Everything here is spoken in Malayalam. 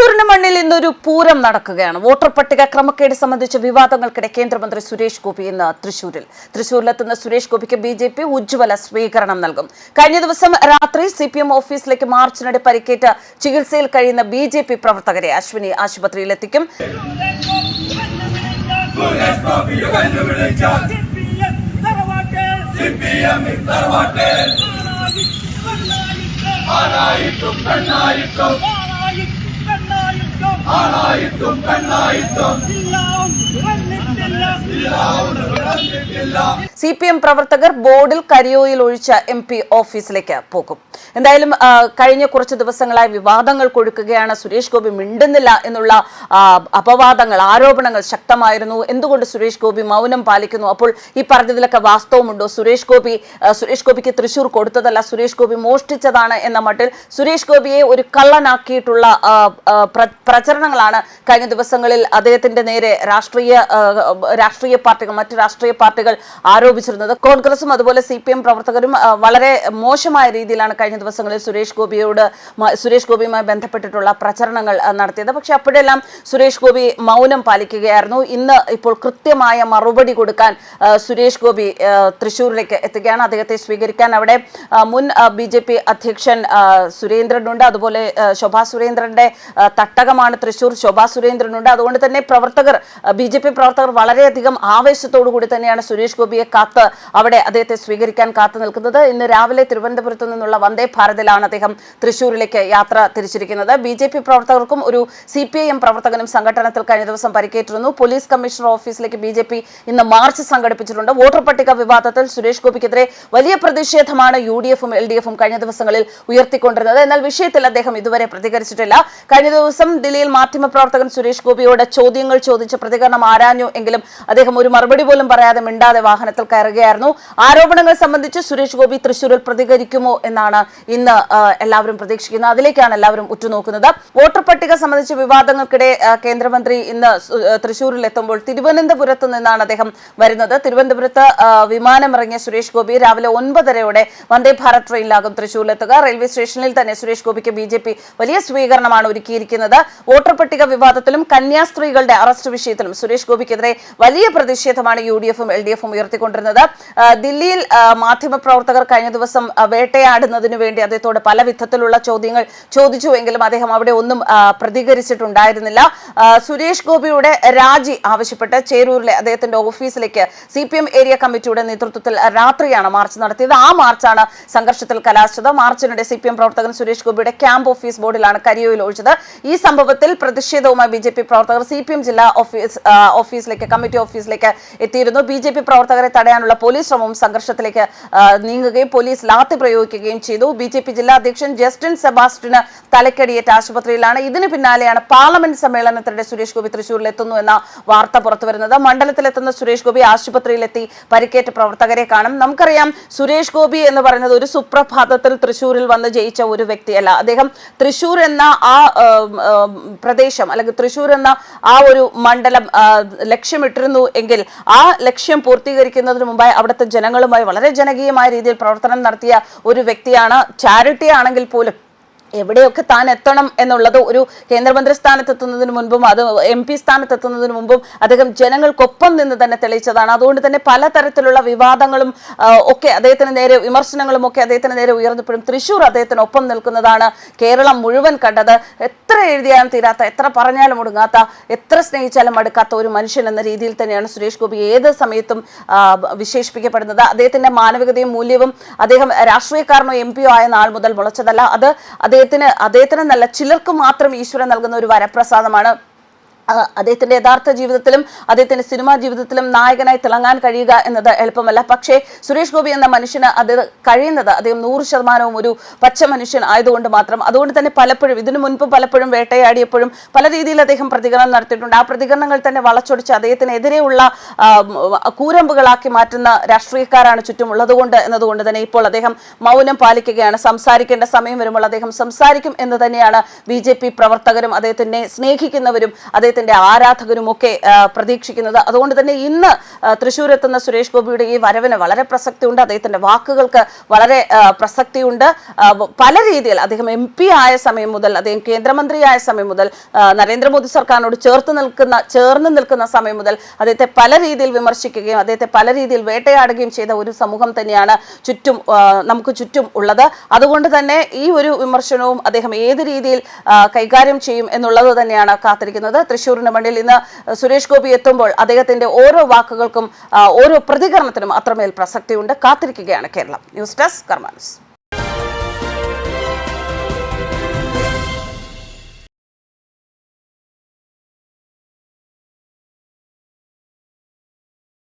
തൃശൂരിന്റെ മണ്ണിൽ ഇന്നൊരു പൂരം നടക്കുകയാണ്. വോട്ടർ പട്ടിക ക്രമക്കേട് സംബന്ധിച്ച വിവാദങ്ങൾക്കിടെ കേന്ദ്രമന്ത്രി സുരേഷ് ഗോപി ഇന്ന് തൃശൂരിൽ. തൃശൂരിലെത്തുന്ന സുരേഷ് ഗോപിക്ക് ബി ജെ പി ഉജ്ജ്വല സ്വീകരണം നൽകും. കഴിഞ്ഞ ദിവസം രാത്രി സി പി എം ഓഫീസിലേക്ക് മാർച്ചിനിടെ പരിക്കേറ്റ ചികിത്സയിൽ കഴിയുന്ന ബി ജെ പി പ്രവർത്തകരെ അശ്വിനി ആശുപത്രിയിലെത്തിക്കും. ആണായിട്ടും പെണ്ണായിട്ടും. സി പി എം പ്രവർത്തകർ ബോർഡിൽ കരിയോയിൽ ഒഴിച്ച എം പി ഓഫീസിലേക്ക് പോകും. എന്തായാലും കഴിഞ്ഞ കുറച്ച് ദിവസങ്ങളായി വിവാദങ്ങൾ കൊഴുക്കുകയാണ്. സുരേഷ് ഗോപി മിണ്ടുന്നില്ല എന്നുള്ള അപവാദങ്ങൾ ആരോപണങ്ങൾ ശക്തമായിരുന്നു. എന്തുകൊണ്ട് സുരേഷ് ഗോപി മൗനം പാലിക്കുന്നു? അപ്പോൾ ഈ പറഞ്ഞതിലൊക്കെ വാസ്തവമുണ്ടോ? സുരേഷ് ഗോപി സുരേഷ് ഗോപിക്ക് തൃശൂർ കൊടുത്തതല്ല സുരേഷ് ഗോപി മോഷ്ടിച്ചതാണ് എന്ന മട്ടിൽ സുരേഷ് ഗോപിയെ ഒരു കള്ളനാക്കിയിട്ടുള്ള ആ, ആ, കഴിഞ്ഞ ദിവസങ്ങളിൽ അദ്ദേഹത്തിന്റെ നേരെ രാഷ്ട്രീയ രാഷ്ട്രീയ പാർട്ടികൾ മറ്റ് രാഷ്ട്രീയ പാർട്ടികൾ ആരോപിച്ചിരുന്നത്. കോൺഗ്രസും അതുപോലെ സി പ്രവർത്തകരും വളരെ മോശമായ രീതിയിലാണ് കഴിഞ്ഞ ദിവസങ്ങളിൽ സുരേഷ് ഗോപിയോട് സുരേഷ് ഗോപിയുമായി ബന്ധപ്പെട്ടിട്ടുള്ള പ്രചരണങ്ങൾ നടത്തിയത്. പക്ഷെ അപ്പോഴെല്ലാം സുരേഷ് ഗോപി മൗനം പാലിക്കുകയായിരുന്നു. ഇന്ന് ഇപ്പോൾ കൃത്യമായ മറുപടി കൊടുക്കാൻ സുരേഷ് ഗോപി തൃശ്ശൂരിലേക്ക് എത്തുകയാണ്. അദ്ദേഹത്തെ സ്വീകരിക്കാൻ അവിടെ മുൻ ബി അധ്യക്ഷൻ സുരേന്ദ്രനുണ്ട്. അതുപോലെ ശോഭാ സുരേന്ദ്രന്റെ തട്ടകമാണ് തട്ടകമാണ് തൃശൂർ ശോഭാ സുരേന്ദ്രനുണ്ട്. അതുകൊണ്ട് തന്നെ പ്രവർത്തകർ ബി ജെ പി പ്രവർത്തകർ വളരെയധികം ആവേശത്തോടു കൂടി തന്നെയാണ് സുരേഷ് ഗോപിയെ കാത്ത് അവിടെ അദ്ദേഹത്തെ സ്വീകരിക്കാൻ കാത്തു നിൽക്കുന്നത്. ഇന്ന് രാവിലെ തിരുവനന്തപുരത്ത് നിന്നുള്ള വന്ദേ ഭാരതിലാണ് അദ്ദേഹം തൃശൂരിലേക്ക് യാത്ര തിരിച്ചിരിക്കുന്നത്. ബി ജെ പി പ്രവർത്തകർക്കും ഒരു സി പി ഐ എം പ്രവർത്തകനും സംഘടനത്തിൽ കഴിഞ്ഞ ദിവസം പരിക്കേറ്റിരുന്നു. പോലീസ് കമ്മീഷണർ ഓഫീസിലേക്ക് ബി ജെ പി ഇന്ന് മാർച്ച് സംഘടിപ്പിച്ചിട്ടുണ്ട്. വോട്ടർ പട്ടിക വിവാദത്തിൽ സുരേഷ് ഗോപിക്കെതിരെ വലിയ പ്രതിഷേധമാണ് യു ഡി എഫും എൽ ഡി എഫും കഴിഞ്ഞ ദിവസങ്ങളിൽ ഉയർത്തിക്കൊണ്ടിരുന്നത്. എന്നാൽ വിഷയത്തിൽ അദ്ദേഹം ഇതുവരെ പ്രതികരിച്ചിട്ടില്ല. കഴിഞ്ഞ ദിവസം ദില്ലിയിൽ മാധ്യമപ്രവർത്തകൻ സുരേഷ് ഗോപിയോട് ചോദ്യങ്ങൾ ചോദിച്ച് പ്രതികരണം ആരാഞ്ഞു എങ്കിലും അദ്ദേഹം ഒരു മറുപടി പോലും പറയാതെ മിണ്ടാതെ വാഹനത്തിൽ കയറുകയായിരുന്നു. ആരോപണങ്ങൾ സംബന്ധിച്ച് സുരേഷ് ഗോപി തൃശൂരിൽ പ്രതികരിക്കുമോ എന്നാണ് ഇന്ന് എല്ലാവരും പ്രതീക്ഷിക്കുന്നത്. അതിലേക്കാണ് എല്ലാവരും ഉറ്റുനോക്കുന്നത്. വോട്ടർ പട്ടിക സംബന്ധിച്ച വിവാദങ്ങൾക്കിടെ കേന്ദ്രമന്ത്രി ഇന്ന് തൃശൂരിൽ എത്തുമ്പോൾ തിരുവനന്തപുരത്ത് നിന്നാണ് അദ്ദേഹം വരുന്നത്. തിരുവനന്തപുരത്ത് വിമാനമിറങ്ങിയ സുരേഷ് ഗോപി രാവിലെ ഒൻപതരയോടെ വന്ദേ ഭാരത് ട്രെയിനിലാകും തൃശൂരിലെത്തുക റെയിൽവേ സ്റ്റേഷനിൽ തന്നെ സുരേഷ് ഗോപിക്ക് ബി വലിയ സ്വീകരണമാണ് ഒരുക്കിയിരിക്കുന്നത്. വോട്ടർ പട്ടിക വിവാദത്തിലും കന്യാസ്ത്രീകളുടെ അറസ്റ്റ് വിഷയത്തിലും സുരേഷ് ഗോപിക്കെതിരെ വലിയ പ്രതിഷേധമാണ് യു ഡി എഫും എൽ ഡി എഫും ഉയർത്തിക്കൊണ്ടിരുന്നത് ദില്ലിയിൽ മാധ്യമപ്രവർത്തകർ കഴിഞ്ഞ ദിവസം വേട്ടയാടുന്നതിനു വേണ്ടി അദ്ദേഹത്തോട് പല വിധത്തിലുള്ള ചോദ്യങ്ങൾ ചോദിച്ചുവെങ്കിലും അദ്ദേഹം അവിടെ ഒന്നും പ്രതികരിച്ചിട്ടുണ്ടായിരുന്നില്ല. സുരേഷ് ഗോപിയുടെ രാജി ആവശ്യപ്പെട്ട് ചേരൂരിലെ അദ്ദേഹത്തിന്റെ ഓഫീസിലേക്ക് സി പി എം ഏരിയ കമ്മിറ്റിയുടെ നേതൃത്വത്തിൽ രാത്രിയാണ് മാർച്ച് നടത്തിയത്. ആ മാർച്ചാണ് സംഘർഷത്തിൽ കലാശിച്ചത്. മാർച്ചിനിടെ സി പി എം പ്രവർത്തകൻ സുരേഷ് ഗോപിയുടെ ക്യാമ്പ് ഓഫീസ് ബോർഡിലാണ് കരിയോയിൽ ഒഴിച്ചത്. ഈ സംഭവത്തിൽ പ്രതിഷേധവുമായി ബി ജെ പി പ്രവർത്തകർ സി പി എം ജില്ലാ ഓഫീസ് ഓഫീസിലേക്ക് കമ്മിറ്റി ഓഫീസിലേക്ക് എത്തിയിരുന്നു. ബി ജെ പി പ്രവർത്തകരെ തടയാനുള്ള പോലീസ് ശ്രമവും സംഘർഷത്തിലേക്ക് നീങ്ങുകയും പോലീസ് ലാത്തി പ്രയോഗിക്കുകയും ചെയ്തു. ബി ജെ പി ജില്ലാ അധ്യക്ഷൻ ജസ്റ്റിൻ സെബാസ്റ്റിന് തലക്കടിയേറ്റ ആശുപത്രിയിലാണ്. ഇതിന് പിന്നാലെയാണ് പാർലമെന്റ് സമ്മേളനത്തിനിടെ സുരേഷ് ഗോപി തൃശൂരിൽ എത്തുന്നു എന്ന വാർത്ത പുറത്തുവരുന്നത്. മണ്ഡലത്തിലെത്തുന്ന സുരേഷ് ഗോപി ആശുപത്രിയിലെത്തി പരിക്കേറ്റ പ്രവർത്തകരെ കാണും. നമുക്കറിയാം സുരേഷ് ഗോപി എന്ന് പറയുന്നത് ഒരു സുപ്രഭാതത്തിൽ തൃശൂരിൽ വന്ന് ജയിച്ച ഒരു വ്യക്തിയല്ല. അദ്ദേഹം തൃശൂർ എന്ന ആ പ്രദേശം അല്ലെങ്കിൽ തൃശൂർ എന്ന ആ ഒരു മണ്ഡലം ലക്ഷ്യമിട്ടിരുന്നു എങ്കിൽ ആ ലക്ഷ്യം പൂർത്തീകരിക്കുന്നതിന് മുമ്പായി അവിടുത്തെ ജനങ്ങളുമായി വളരെ ജനകീയമായ രീതിയിൽ പ്രവർത്തനം നടത്തിയ ഒരു വ്യക്തിയാണ്. ചാരിറ്റി ആണെങ്കിൽ പോലും എവിടെയൊക്കെ താൻ എത്തണം എന്നുള്ളത് ഒരു കേന്ദ്രമന്ത്രി സ്ഥാനത്തെത്തുന്നതിന് മുൻപും അത് എം പി സ്ഥാനത്തെത്തുന്നതിന് മുമ്പും അദ്ദേഹം ജനങ്ങൾക്കൊപ്പം നിന്ന് തന്നെ തെളിയിച്ചതാണ്. അതുകൊണ്ട് തന്നെ പലതരത്തിലുള്ള വിവാദങ്ങളും ഒക്കെ അദ്ദേഹത്തിന് നേരെ വിമർശനങ്ങളും ഒക്കെ അദ്ദേഹത്തിന് നേരെ ഉയർന്നപ്പോഴും തൃശൂർ അദ്ദേഹത്തിന് ഒപ്പം നിൽക്കുന്നതാണ് കേരളം മുഴുവൻ കണ്ടത്. എത്ര എഴുതിയാലും തീരാത്ത എത്ര പറഞ്ഞാലും ഒടുങ്ങാത്ത എത്ര സ്നേഹിച്ചാലും മടുക്കാത്ത ഒരു മനുഷ്യൻ എന്ന രീതിയിൽ തന്നെയാണ് സുരേഷ് ഗോപി ഏത് സമയത്തും വിശേഷിപ്പിക്കപ്പെടുന്നത്. അദ്ദേഹത്തിന്റെ മാനവികതയും മൂല്യവും അദ്ദേഹം രാഷ്ട്രീയക്കാരനോ എം പിയോ ആയ നാൾ മുതൽ മുളച്ചതല്ല അത് അദ്ദേഹത്തിന് അദ്ദേഹത്തിന് നല്ല ചിലർക്ക് മാത്രം ഈശ്വരൻ നൽകുന്ന ഒരു വരപ്രസാദമാണ് അദ്ദേഹത്തിന്റെ യഥാർത്ഥ ജീവിതത്തിലും അദ്ദേഹത്തിന്റെ സിനിമാ ജീവിതത്തിലും നായകനായി തിളങ്ങാൻ കഴിയുക എന്നത് എളുപ്പമല്ല. പക്ഷേ സുരേഷ് ഗോപി എന്ന മനുഷ്യന് അത് കഴിയുന്നത് അദ്ദേഹം നൂറ് ശതമാനവും ഒരു പച്ച മനുഷ്യൻ ആയതുകൊണ്ട് മാത്രം. അതുകൊണ്ട് തന്നെ പലപ്പോഴും ഇതിനു മുൻപ് പലപ്പോഴും വേട്ടയാടിയപ്പോഴും പല രീതിയിൽ അദ്ദേഹം പ്രതികരണം നടത്തിയിട്ടുണ്ട്. ആ പ്രതികരണങ്ങൾ തന്നെ വളച്ചൊടിച്ച് അദ്ദേഹത്തിനെതിരെയുള്ള കൂരമ്പുകളാക്കി മാറ്റുന്ന രാഷ്ട്രീയക്കാരാണ് ചുറ്റുമുള്ളത് കൊണ്ട് എന്നതുകൊണ്ട് തന്നെ ഇപ്പോൾ അദ്ദേഹം മൗനം പാലിക്കുകയാണ്. സംസാരിക്കേണ്ട സമയം വരുമ്പോൾ അദ്ദേഹം സംസാരിക്കും എന്ന് തന്നെയാണ് ബി പ്രവർത്തകരും അദ്ദേഹത്തിനെ സ്നേഹിക്കുന്നവരും അദ്ദേഹത്തെ അദ്ദേഹത്തിന്റെ ആരാധകരുമൊക്കെ പ്രതീക്ഷിക്കുന്നത്. അതുകൊണ്ട് തന്നെ ഇന്ന് തൃശ്ശൂരെത്തുന്ന സുരേഷ് ഗോപിയുടെ ഈ വരവിന് വളരെ പ്രസക്തിയുണ്ട്. അദ്ദേഹത്തിന്റെ വാക്കുകൾക്ക് വളരെ പ്രസക്തിയുണ്ട്. പല രീതിയിൽ അദ്ദേഹം എം പി ആയ സമയം മുതൽ അദ്ദേഹം കേന്ദ്രമന്ത്രിയായ സമയം മുതൽ നരേന്ദ്രമോദി സർക്കാരിനോട് ചേർത്ത് നിൽക്കുന്ന ചേർന്ന് നിൽക്കുന്ന സമയം മുതൽ അദ്ദേഹത്തെ പല രീതിയിൽ വിമർശിക്കുകയും അദ്ദേഹത്തെ പല രീതിയിൽ വേട്ടയാടുകയും ചെയ്ത ഒരു സമൂഹം തന്നെയാണ് ചുറ്റും നമുക്ക് ചുറ്റും ഉള്ളത്. അതുകൊണ്ട് തന്നെ ഈ ഒരു വിമർശനവും അദ്ദേഹം ഏത് രീതിയിൽ കൈകാര്യം ചെയ്യും എന്നുള്ളത് തന്നെയാണ് കാത്തിരിക്കുന്നത്. തൃശ്ശൂരിന് മണ്ണിൽ ഇന്ന് സുരേഷ് ഗോപി എത്തുമ്പോൾ അദ്ദേഹത്തിന്റെ ഓരോ വാക്കുകൾക്കും ഓരോ പ്രതികരണത്തിനും അത്രമേൽ പ്രസക്തിയുണ്ട്. കാത്തിരിക്കുകയാണ് കേരളം. News desk കർമാൻസ്